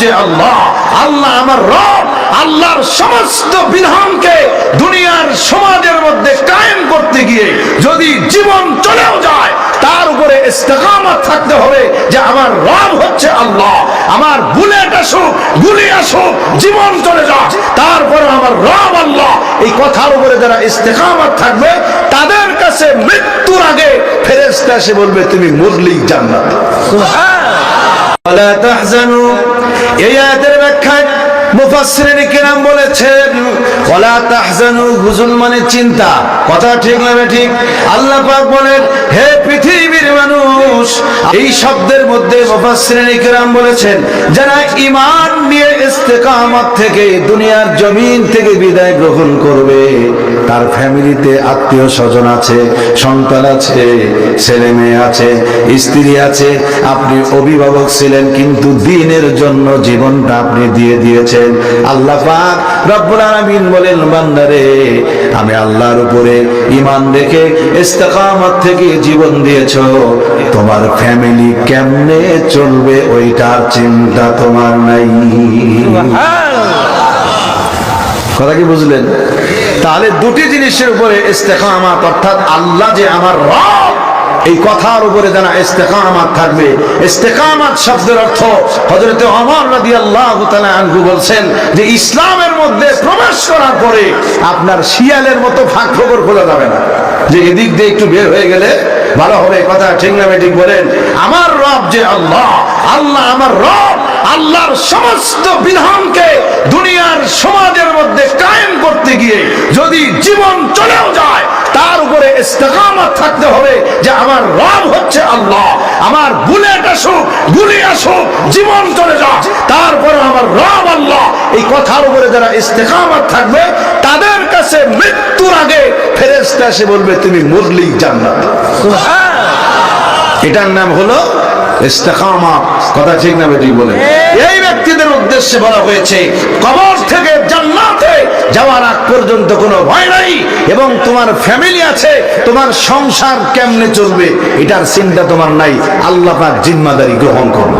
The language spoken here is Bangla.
যে আল্লাহ আল্লাহ আমার রব, আল্লাহর সমস্ত বিধানকে দুনিয়ার সমাজের মধ্যে কায়েম করতে গিয়ে যদি জীবন চলেও যায়, তার উপরে ইস্তেকামত থাকতে হবে যে আমার রব হচ্ছে আল্লাহ। আমার বুলেট আসুক, গুলি আসুক, জীবন চলে যাক, তারপরে আমার রব আল্লাহ। এই কথার উপরে যারা ইস্তেকামত থাকবে, তাদের কাছে মৃত্যুর আগে ফেরেস্তা এসে বলবে, তুমি মরলেই জান্নাত। এই ব্যাখ্যায় কিরাম বলেছেন মানে চিন্তা। কথা ঠিক না ঠিক? আল্লাহ বলেন, হে পৃথিবীর মানুষ এই শব্দের মধ্যে বলেছেন, যারা ঈমান নিয়ে ইস্তেকামত থেকে দুনিয়ার জমিন থেকে বিদায় গ্রহণ করবে, তার ফ্যামিলিতে আত্মীয় স্বজন আছে, সন্তান আছে, ছেলে মেয়ে আছে, স্ত্রী আছে, আপনি অভিভাবক ছিলেন, কিন্তু দিনের জন্য জীবনটা আপনি দিয়ে দিয়েছেন। আল্লাহ পাক রব্বুল আলামিন বলেন, বান্দারে, আমি আল্লাহর উপরে ঈমান রেখে ইস্তেকামত থেকে জীবন দিয়েছ, তোমার ফ্যামিলি কেমনে চলবে ওইটার চিন্তা তোমার নাই। কথা কি বুঝলেন? তাহলে দুটি জিনিসের উপরে ইস্তেকামাত, অর্থাৎ আল্লাহ যে আমার রব, এই কথার উপরে যারা ইস্তেকামাত থাকবে। ইস্তেকামাত শব্দের অর্থ হযরতে ওমর রাদিয়াল্লাহু তাআলা আনহু বলছেন যে, ইসলামের মধ্যে প্রবেশ করার পরে আপনার শিয়ালের মতো ফাঁক খবর খোলা যাবে না। যে এদিক দিয়ে একটু বের হয়ে গেলে ভালো হবে কথা ঠিক না ঠিক বলেন। আমার রব যে আল্লাহ আল্লাহ আমার রব, আল্লাহর সমস্ত বিধানকে দুনিয়ার সমাজের মধ্যে কায়েম করতে গিয়ে যদি জীবন চলেও যায়, তার উপরে ইস্তেকামত থাকতে হবে যে আমার রব হচ্ছে আল্লাহ। আমার বুলেট আসুক, গুলি আসুক, জীবন চলে যাক, তারপরে আমার রব আল্লাহ। এই কথার উপরে যারা ইস্তেকামত থাকবে, তাদের কাছে মৃত্যুর আগে ফেরেস্তা এসে বলবে তুমি মরলেই জান্নাত। এটার নাম হলো ইস্তেকামা। কথা ঠিক না বেটি বলে। এই ব্যক্তিদের উদ্দেশ্যে বলা হয়েছে কবর থেকে জান্নাতে যাওয়ার আগ পর্যন্ত কোনো ভয় নাই এবং তোমার ফ্যামিলি আছে তোমার সংসার কেমনে চলবে এটার চিন্তা তোমার নাই। আল্লাহ পাক জিম্মাদারি গ্রহণ করবে